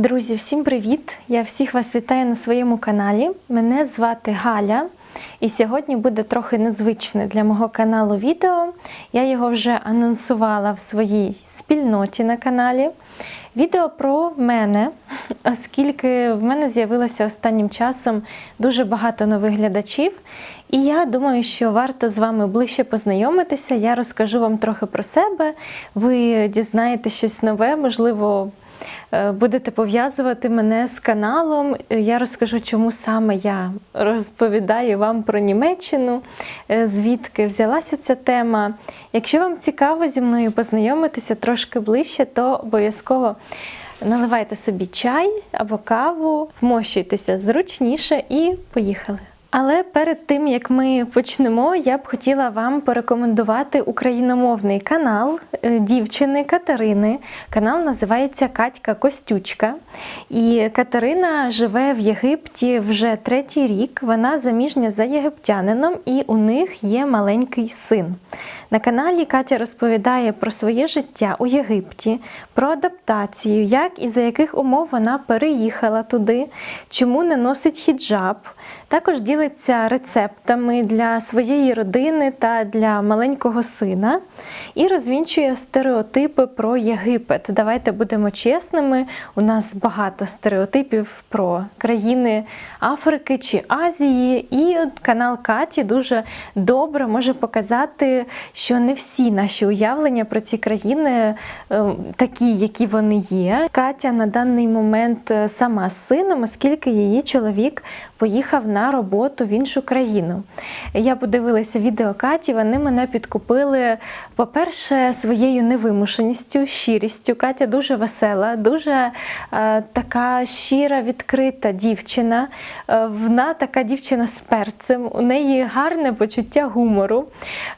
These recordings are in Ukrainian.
Друзі, всім привіт! Я всіх вас вітаю на своєму каналі. Мене звати Галя, і сьогодні буде трохи незвичне для мого каналу відео. Я його вже анонсувала в своїй спільноті на каналі. Відео про мене, оскільки в мене з'явилося останнім часом дуже багато нових глядачів. І я думаю, що варто з вами ближче познайомитися. Я розкажу вам трохи про себе. Ви дізнаєтесь щось нове, можливо, будете пов'язувати мене з каналом. Я розкажу, чому саме я розповідаю вам про Німеччину, е, звідки взялася ця тема. Якщо вам цікаво зі мною познайомитися трошки ближче, то обов'язково. Наливайте собі чай або каву, вмощуйтеся зручніше і поїхали. Але перед тим як ми почнемо, я б хотіла вам порекомендувати україномовний канал е, дівчини Катерини. Канал називається Катька Костючка. І Катерина живе в Єгипті вже третій рік. Вона заміжня за єгиптянином, і у них є маленький син. На каналі Катя розповідає про своє життя у Єгипті, про адаптацію, як і за яких умов вона переїхала туди, чому не носить хіджаб. Також ділиться рецептами для своєї родини та для маленького сина і розвінчує стереотипи про Єгипет. Давайте будемо чесними. У нас багато стереотипів про країни Африки чи Азії, і канал Каті дуже добре може показати, що не всі наші уявлення про ці країни е, такі, які вони є. Катя на даний момент е, сама з сином, оскільки її чоловік поїхав на роботу в іншу країну. Я подивилася відео Каті, вони мене підкупили, по-перше, своєю невимушеністю, щирістю. Катя дуже весела, дуже е, така щира, відкрита дівчина. Е, вона така дівчина з перцем, у неї гарне почуття гумору,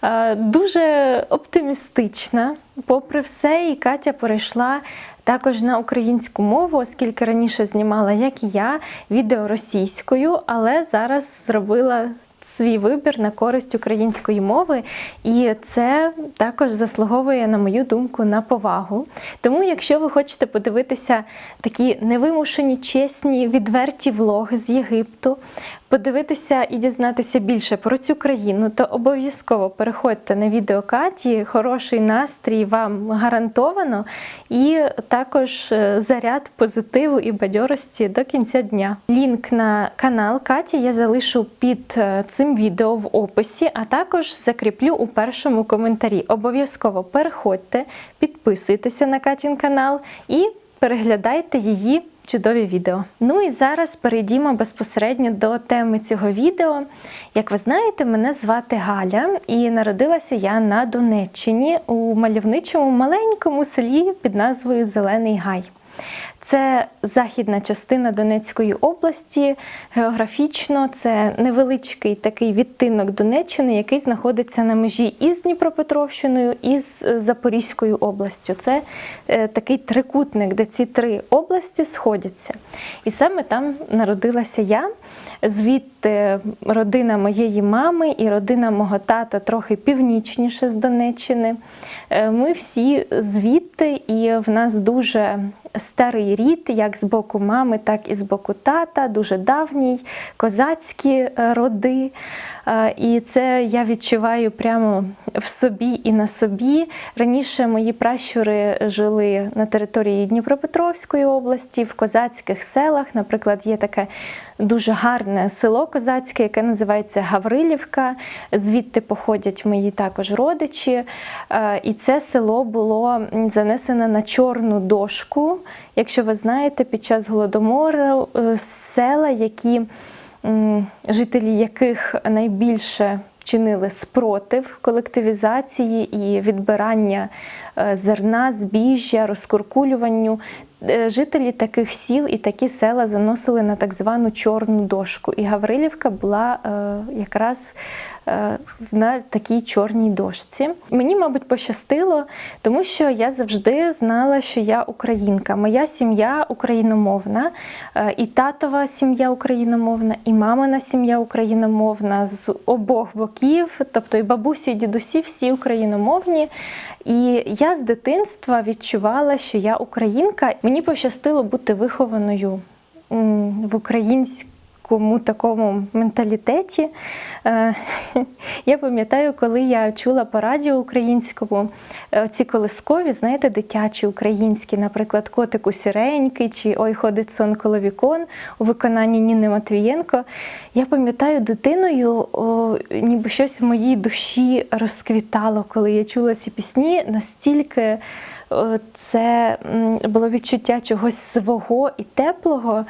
е, дуже оптимістична. Попри все, і Катя перейшла також на українську мову, оскільки раніше знімала, як і я, відео російською, але зараз зробила свій вибір на користь української мови, і це також заслуговує, на мою думку, на повагу. Тому, якщо ви хочете подивитися такі невимушені, чесні, відверті влоги з Єгипту, подивитися і дізнатися більше про цю країну, то обов'язково переходьте на відео Каті, хороший настрій вам гарантовано, і також е, заряд позитиву і бадьорості до кінця дня. Лінк на канал Каті я залишу під е, цим відео в описі, а також закріплю у першому коментарі. Обов'язково переходьте, підписуйтеся на Катін канал і переглядайте її чудові відео. Ну і зараз перейдімо безпосередньо до теми цього відео. Як ви знаєте, мене звати Галя, і народилася я на Донеччині у мальовничому маленькому селі під назвою Зелений Гай. Це західна частина Донецької області. Географічно це невеличкий такий відтинок Донеччини, який знаходиться на межі із Дніпропетровщиною і з Запорізькою областю. Це е, такий трикутник, де ці три області сходяться. І саме там народилася я. Звідти родина моєї мами і родина мого тата трохи північніше з Донеччини. Е, ми всі звідти, і в нас дуже старий рід, як з боку мами, так і з боку тата, дуже давній, козацькі е, роди. Е, і це я відчуваю прямо в собі і на собі. Раніше мої пращури жили на території Дніпропетровської області, в козацьких селах. Наприклад, є таке дуже гарне село козацьке, яке називається Гаврилівка. Звідти походять мої також родичі. Е, і це село було занесено на чорну дошку. Якщо ви знаєте, під час голодомору е, села, які жителі яких найбільше чинили спротив колективізації і відбирання е, зерна, збіжжя, розкуркулюванню. Е, жителі таких сіл і такі села заносили на так звану чорну дошку. І Гаврилівка була якраз е, на такій чорній дошці. Мені, мабуть, пощастило, тому що я завжди знала, що я українка. Моя сім'я україномовна, е, і татова сім'я україномовна, і мамина сім'я україномовна з обох боків, тобто і бабусі, і дідусі всі україномовні. І я з дитинства відчувала, що я українка. Мені пощастило бути вихованою в українському такому менталітеті. Е, Я пам'ятаю, коли я чула по радіо українському е, ці колискові, знаєте, дитячі українські, наприклад, котику сіренький чи Ой, ходить сон коло вікон у виконанні Ніни Матвієнко. Я пам'ятаю дитиною, о, ніби щось в моїй душі розквітало, коли я чула ці пісні настільки. Це було відчуття чогось свого і теплого.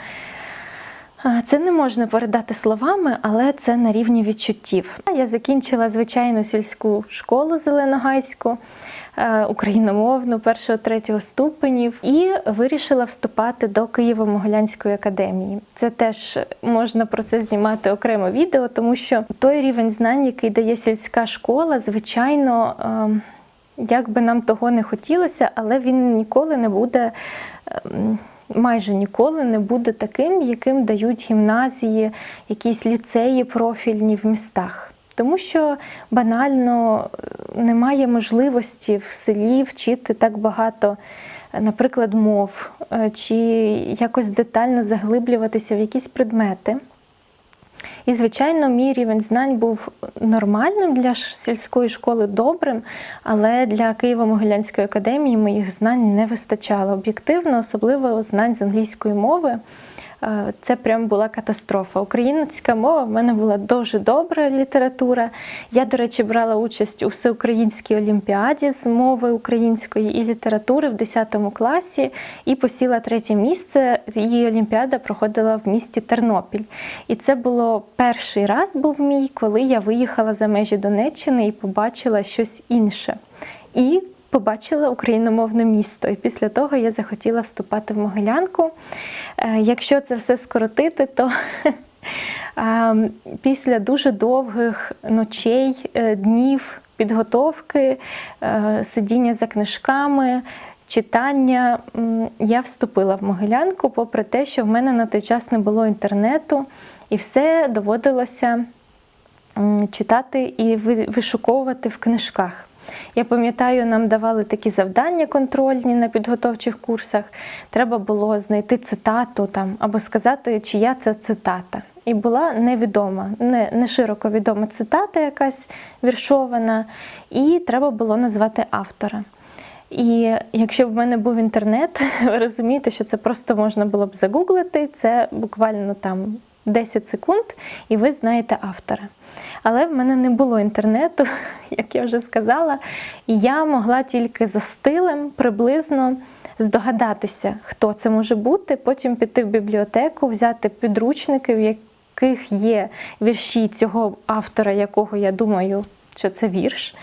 Це не можна передати словами, але це на рівні відчуттів. Я закінчила звичайну сільську школу зеленогайську, е, україномовну першого третього ступенів, і вирішила вступати до Києво-Могилянської академії. Це теж можна про це знімати окремо відео, тому що той рівень знань, який дає сільська школа, звичайно. ем, Як би нам того не хотілося, але він ніколи не буде ем, майже ніколи не буде таким, яким дають гімназії, якісь ліцеї профільні в містах. Тому що банально е, немає можливості в селі вчити так багато, е, наприклад, мов, е, чи якось детально заглиблюватися в якісь предмети. І, звичайно, мій рівень знань був нормальним для сільської школи добрим, але для Києво-Могилянської академії моїх знань не вистачало об'єктивно, особливо знань з англійської мови. Е, Це прям була катастрофа. Українська мова в мене була дуже добра література. Я, до речі, брала участь у всеукраїнській олімпіаді з мови української і літератури в 10 класі і посіла третє місце. Її олімпіада проходила в місті Тернопіль. І це було перший раз був мій, коли я виїхала за межі Донеччини і побачила щось інше. І побачила україномовне місто. І після того я захотіла вступати в Могилянку. Е, Якщо це все скоротити, то після дуже довгих ночей, е, днів підготовки, е, сидіння за книжками. Читання я вступила в Могилянку, попри те, що в мене на той час не було інтернету, і все доводилося читати і вишуковувати в книжках. Я пам'ятаю, нам давали такі завдання контрольні на підготовчих курсах. Треба було знайти цитату там або сказати, чия це цитата. І була невідома, не, не широко відома цитата, якась віршована, і треба було назвати автора. І якщо б в мене був інтернет, ви розумієте, що це просто можна було б загуглити, це буквально там 10 секунд, і ви знаєте автора. Але в мене не було інтернету, як я вже сказала, і я могла тільки за стилем приблизно здогадатися, хто це може бути, потім піти в бібліотеку, взяти підручники, в яких є вірші цього автора, якого я думаю, що це вірш,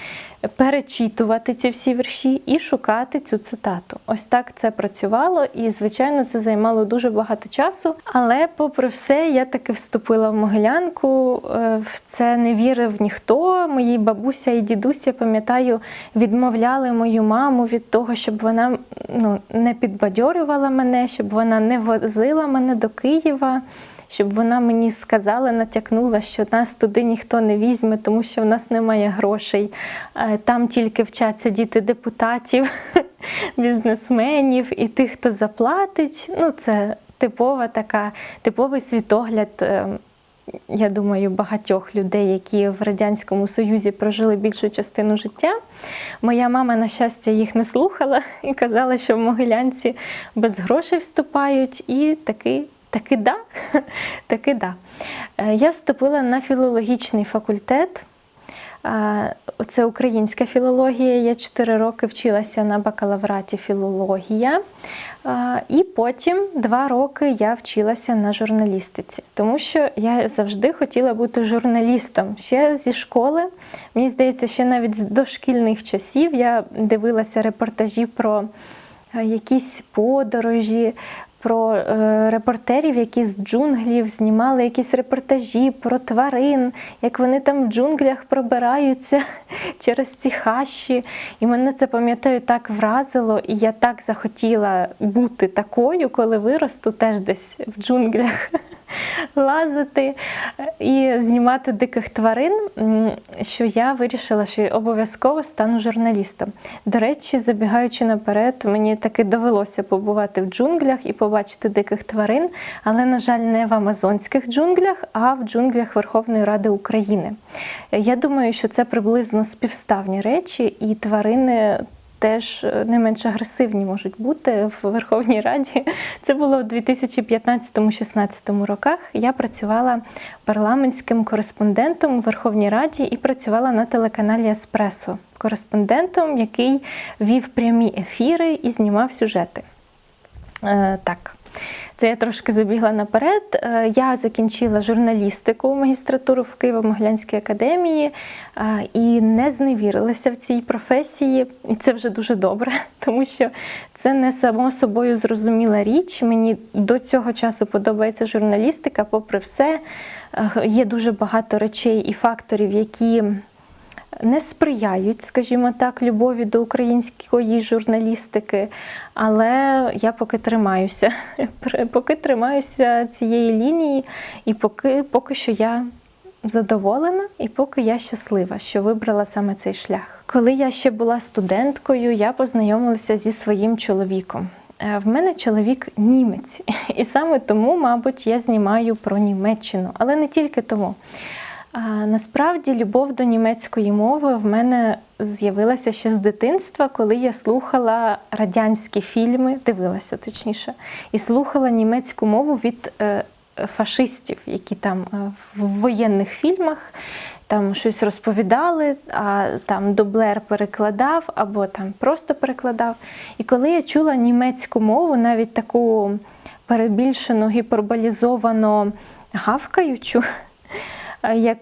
перечитувати ці всі вірші і шукати цю цитату. Ось так це працювало, і, звичайно, це займало дуже багато часу. Але, попри все, я таки вступила в Могилянку. Е, В це не вірив ніхто. Мої бабуся і дідусь, я пам'ятаю, відмовляли мою маму від того, щоб вона ну, не підбадьорювала мене, щоб вона не возила мене до Києва щоб вона мені сказала, натякнула, що нас туди ніхто не візьме, тому що в нас немає грошей. Е, Там тільки вчаться діти депутатів, бізнесменів і тих, хто заплатить. Ну, це типова така, типовий світогляд. е, Я думаю, багатьох людей, які в Радянському Союзі прожили більшу частину життя. Моя мама, на щастя, їх не слухала і казала, що в Могилянці без грошей вступають, і таки Таки да, таки да. Е, Я вступила на філологічний факультет. Е, Це українська філологія. Я 4 роки вчилася на бакалавраті філологія. Е, І потім 2 роки я вчилася на журналістиці, тому що я завжди хотіла бути журналістом ще зі школи. Мені здається, ще навіть з дошкільних часів я дивилася репортажі про якісь подорожі, про е, репортерів, які з джунглів знімали якісь репортажі про тварин, як вони там в джунглях пробираються через ці хащі. І мене це пам'ятаю так вразило, і я так захотіла бути такою, коли виросту теж десь в джунглях лазити і знімати диких тварин, що я вирішила, що обов'язково стану журналістом. До речі, забігаючи наперед, мені таки довелося побувати в джунглях і побачити диких тварин, але, на жаль, не в амазонських джунглях, а в джунглях Верховної Ради України. Я думаю, що це приблизно співставні речі, і тварини теж е, не менш агресивні можуть бути в Верховній Раді. Це було в 2015-16 роках. Я працювала парламентським кореспондентом у Верховній Раді і працювала на телеканалі Еспресо кореспондентом, який вів прямі ефіри і знімав сюжети. Е, так. Це я трошки забігла наперед. Е, Я закінчила журналістику магістратуру в Києво-Могилянській академії е, і не зневірилася в цій професії. І це вже дуже добре, тому що це не само собою зрозуміла річ. Мені до цього часу подобається журналістика, попри все. Е, Є дуже багато речей і факторів, які не сприяють, скажімо так, любові до української журналістики, але я поки тримаюся, поки тримаюся цієї лінії, і поки, поки що я задоволена, і поки я щаслива, що вибрала саме цей шлях. Коли я ще була студенткою, я познайомилася зі своїм чоловіком. Е, В мене чоловік німець, і саме тому, мабуть, я знімаю про Німеччину, але не тільки тому. Насправді, любов до німецької мови в мене з'явилася ще з дитинства, коли я слухала радянські фільми, дивилася точніше, і слухала німецьку мову від е, фашистів, які там е, в воєнних фільмах там щось розповідали, а там дублер перекладав або там просто перекладав. І коли я чула німецьку мову, навіть таку перебільшену, гіперболізовану гавкаючу,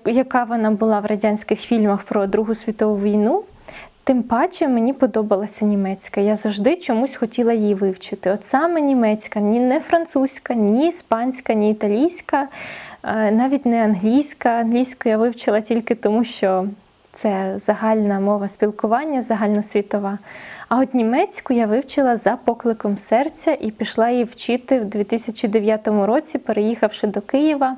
яка вона була в радянських фільмах про Другу світову війну. Тим паче мені подобалася німецька. Я завжди чомусь хотіла її вивчити. От саме німецька, ні не французька, ні іспанська, ні італійська, е, навіть не англійська. Англійську я вивчила тільки тому, що це загальна мова спілкування, загальносвітова. А от німецьку я вивчила за покликом серця і пішла її вчити в 2009 році, переїхавши до Києва.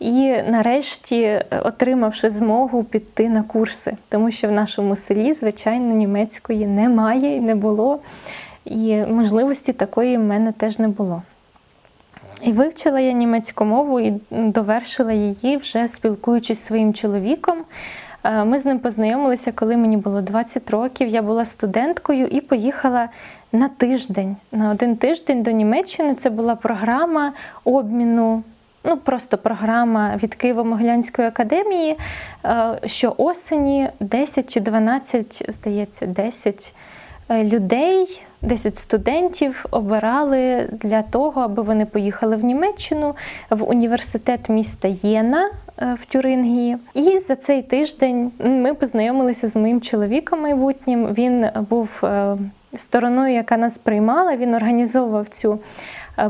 І нарешті отримавши змогу піти на курси, тому що в нашому селі, звичайно, німецької немає і не було, і можливості такої в мене теж не було. І вивчила я німецьку мову і довершила її вже спілкуючись зі своїм чоловіком. Е, Ми з ним познайомилися, коли мені було 20 років. Я була студенткою і поїхала на тиждень, на один тиждень до Німеччини. Це була програма обміну ну просто програма від Києво-Могилянської академії, е, що осені 10 чи 12, здається, 10 е, людей, 10 студентів обирали для того, аби вони поїхали в Німеччину в університет міста Єна е, в Тюрингії. І за цей тиждень ми познайомилися з моїм чоловіком майбутнім. Він був стороною, яка нас приймала. Він організовував цю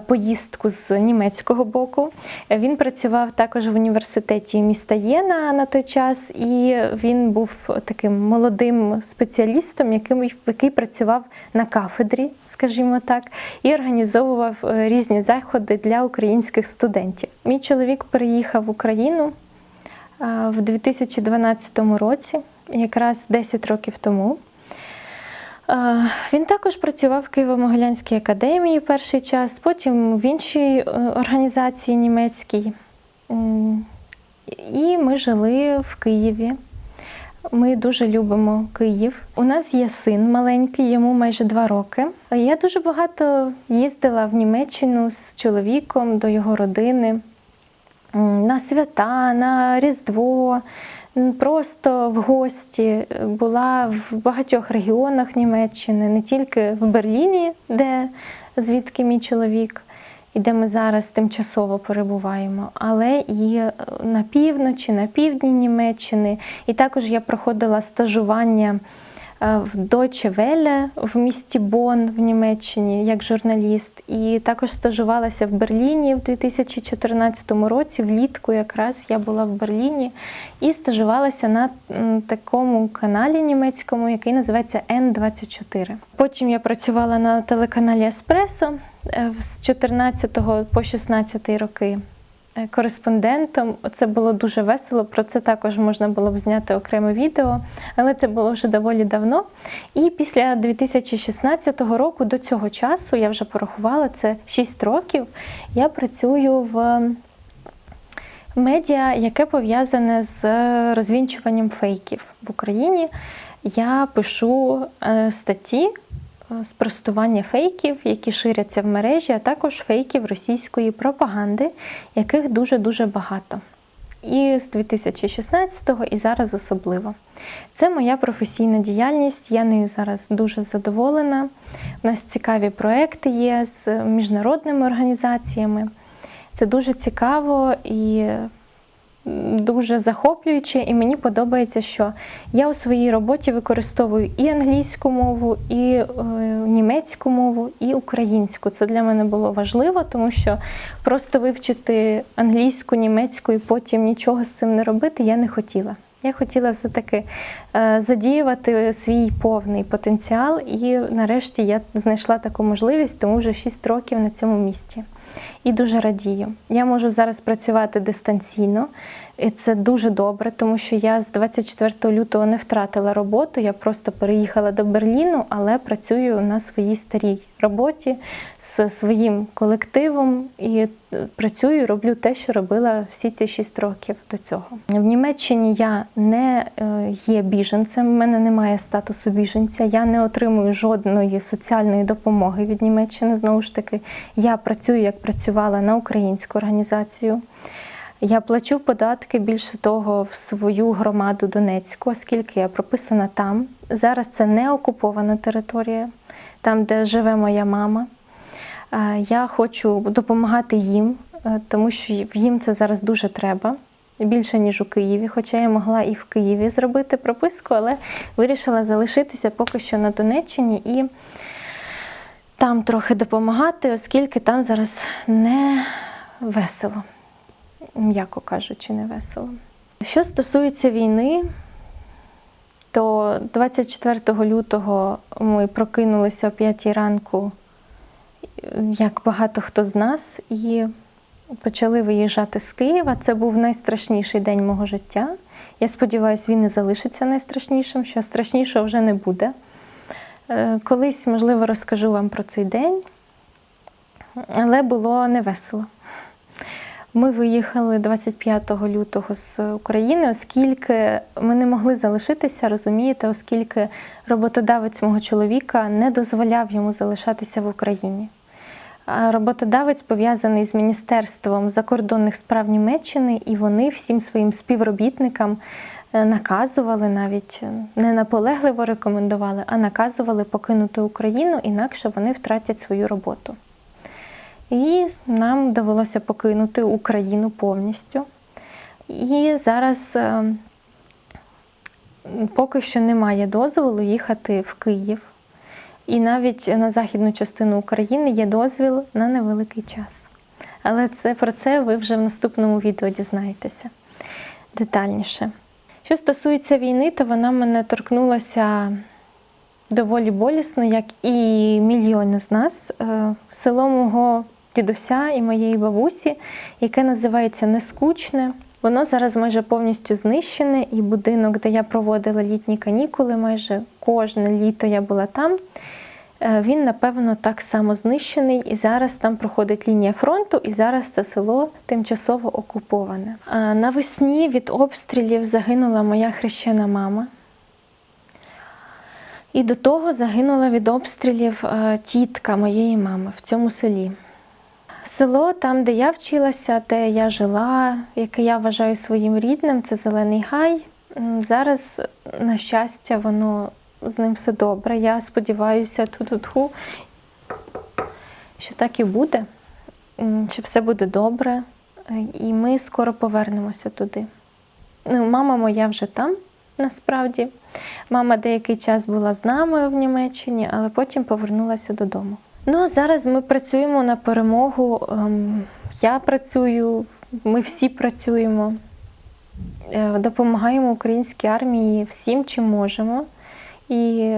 поїздку з німецького боку. Він працював також в університеті міста Єна на той час, і він був таким молодим спеціалістом, який, який працював на кафедрі, скажімо так, і організовував е, різні заходи для українських студентів. Мій чоловік переїхав в Україну в 2012 році, якраз 10 років тому. Він також працював в Києво-Могилянській академії перший час, потім в іншій організації німецькій. І ми жили в Києві. Ми дуже любимо Київ. У нас є син маленький, йому майже два роки. Я дуже багато їздила в Німеччину з чоловіком до його родини на свята, на Різдво просто в гості, була в багатьох регіонах Німеччини, не тільки в Берліні, де звідки мій чоловік, і де ми зараз тимчасово перебуваємо, але і на півночі, на півдні Німеччини. І також я проходила стажування е, в Deutsche Welle в місті Бонн в Німеччині як журналіст. І також стажувалася в Берліні в 2014 році. Влітку якраз я була в Берліні і стажувалася на такому каналі німецькому, який називається N24. Потім я працювала на телеканалі Еспресо е, з 14 по 16 роки е, кореспондентом. Це було дуже весело. Про це також можна було б зняти окреме відео, але це було вже доволі давно. І після 2016 року до цього часу я вже порахувала це 6 років. Я працюю в медіа, яке пов'язане з розвінчуванням фейків в Україні. Я пишу е, статті е, спростування фейків, які ширяться в мережі, а також фейків російської пропаганди, яких дуже-дуже багато. І з 2016-го, і зараз особливо. Це моя професійна діяльність. Я нею зараз дуже задоволена. У нас цікаві проекти є з міжнародними організаціями. Це дуже цікаво і дуже захоплююче, і мені подобається, що я у своїй роботі використовую і англійську мову, і е, німецьку мову, і українську. Це для мене було важливо, тому що просто вивчити англійську, німецьку і потім нічого з цим не робити я не хотіла. Я хотіла все-таки е, задіювати свій повний потенціал, і нарешті я знайшла таку можливість, тому вже 6 років на цьому місці. І дуже радію. Я можу зараз працювати дистанційно, і це дуже добре, тому що я з 24 лютого не втратила роботу. Я просто переїхала до Берліну, але працюю на своїй старій роботі з своїм колективом і е, працюю, роблю те, що робила всі ці 6 років до цього. В Німеччині я не е, є біженцем, в мене немає статусу біженця, я не отримую жодної соціальної допомоги від Німеччини. Знову ж таки, я працюю як працювала на українську організацію. Я плачу податки більше того в свою громаду Донецьку, оскільки я прописана там. Зараз це не окупована територія, там, де живе моя мама. Е, Я хочу допомагати їм, е, тому що їм це зараз дуже треба. Більше ніж у Києві, хоча я могла і в Києві зробити прописку, але вирішила залишитися поки що на Донеччині і там трохи допомагати, оскільки там зараз не весело, м'яко кажучи, не весело. Що стосується війни, то 24 лютого ми прокинулися о 5 ранку, як багато хто з нас, і почали виїжджати з Києва. Це був найстрашніший день мого життя. Я сподіваюся, він не залишиться найстрашнішим, що страшнішого вже не буде. Е, Колись, можливо, розкажу вам про цей день, але було невесело. Ми виїхали 25 лютого з України, оскільки ми не могли залишитися, розумієте, оскільки роботодавець мого чоловіка не дозволяв йому залишатися в Україні. Роботодавець пов'язаний з Міністерством закордонних справ Німеччини, і вони всім своїм співробітникам наказували навіть не наполегливо рекомендували, а наказували покинути Україну, інакше вони втратять свою роботу. І нам довелося покинути Україну повністю. І зараз е, поки що немає дозволу їхати в Київ. І навіть на західну частину України є дозвіл на невеликий час. Але це, про це ви вже в наступному відео дізнаєтеся детальніше. Що стосується війни, то вона мене торкнулася доволі болісно, як і мільйони з нас. Е, Село мого дідуся і моєї бабусі, яке називається Нескучне. Воно зараз майже повністю знищене, і будинок, де я проводила літні канікули, майже кожне літо я була там. Е, Він, напевно, так само знищений, і зараз там проходить лінія фронту, і зараз це село тимчасово окуповане. Навесні від обстрілів загинула моя хрещена мама. І до того загинула від обстрілів е, тітка моєї мами в цьому селі. Село, там, де я вчилася, де я жила, яке я вважаю своїм рідним, це Зелений Гай. Зараз, на щастя, воно з ним все добре. Я сподіваюся, ту-ту-ту, що так і буде, що все буде добре, е, і ми скоро повернемося туди. Ну, мама моя вже там, насправді. Мама деякий час була з нами в Німеччині, але потім повернулася додому. Ну а зараз ми працюємо на перемогу. Ем, Я працюю, ми всі працюємо, Е, допомагаємо українській армії всім, чим можемо. І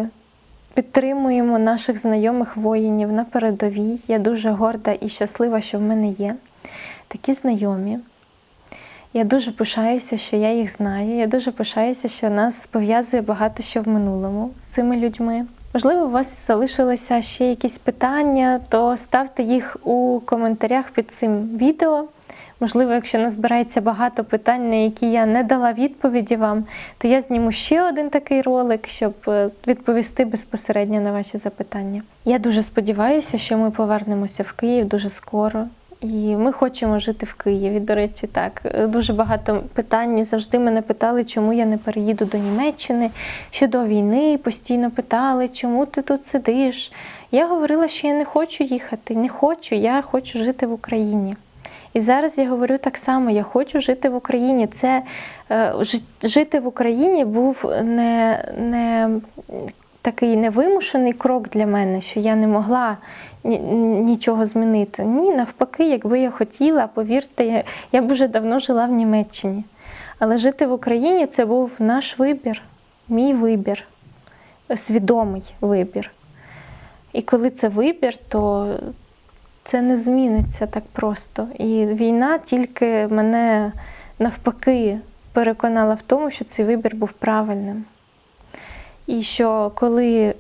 підтримуємо наших знайомих воїнів на передовій. Я дуже горда і щаслива, що в мене є такі знайомі. Я дуже пишаюся, що я їх знаю. Я дуже пишаюся, що нас пов'язує багато що в минулому з цими людьми. Можливо, у вас залишилися ще якісь питання, то ставте їх у коментарях під цим відео. Можливо, якщо назбирається багато питань, на які я не дала відповіді вам, то я зніму ще один такий ролик, щоб е, відповісти безпосередньо на ваші запитання. Я дуже сподіваюся, що ми повернемося в Київ дуже скоро. І ми хочемо жити в Києві. До речі, так Е, дуже багато питань. Завжди мене питали, чому я не переїду до Німеччини. Ще до війни постійно питали, чому ти тут сидиш. Я говорила, що я не хочу їхати. Не хочу, я хочу жити в Україні. І зараз я говорю так само: я хочу жити в Україні. Це е, жити в Україні був не, не такий невимушений крок для мене, що я не могла нічого змінити. Ні, навпаки, якби я хотіла, повірте, я, б уже давно жила в Німеччині. Але жити в Україні це був наш вибір, мій вибір, свідомий вибір. І коли це вибір, то це не зміниться так просто. І війна тільки мене навпаки переконала в тому, що цей вибір був правильним. І що коли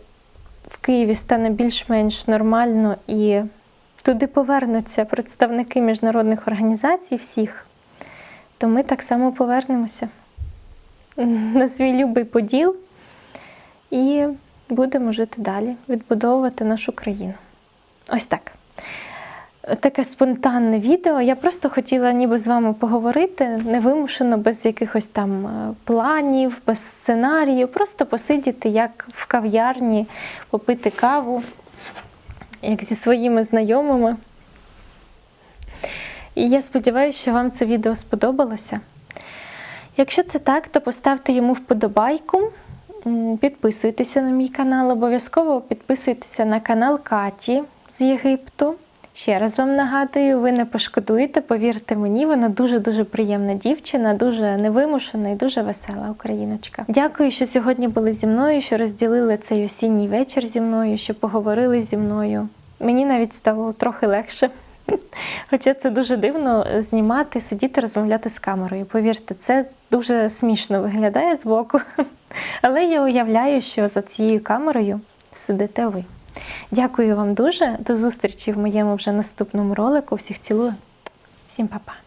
в Києві стане більш-менш нормально і туди повернуться представники міжнародних організацій всіх, то ми так само повернемося на свій любий поділ і будемо жити далі, відбудовувати нашу країну. Ось так. Таке спонтанне відео. Я просто хотіла ніби з вами поговорити, невимушено, без якихось там е, планів, без сценарію, просто посидіти як в кав'ярні, попити каву, як зі своїми знайомими. І я сподіваюся, що вам це відео сподобалося. Якщо це так, то поставте йому вподобайку, підписуйтеся на мій канал, обов'язково підписуйтеся на канал Каті з Єгипту. Ще раз вам нагадую, ви не пошкодуєте, повірте мені, вона дуже-дуже приємна дівчина, дуже невимушена і дуже весела україночка. Дякую, що сьогодні були зі мною, що розділили цей осінній вечір зі мною, що поговорили зі мною. Мені навіть стало трохи легше. Хоча це дуже дивно знімати, сидіти, розмовляти з камерою. Повірте, це дуже смішно виглядає збоку. Але я уявляю, що за цією камерою сидите ви. Дякую вам дуже. До зустрічі в моєму вже наступному ролику. Всіх цілую. Всім па-па.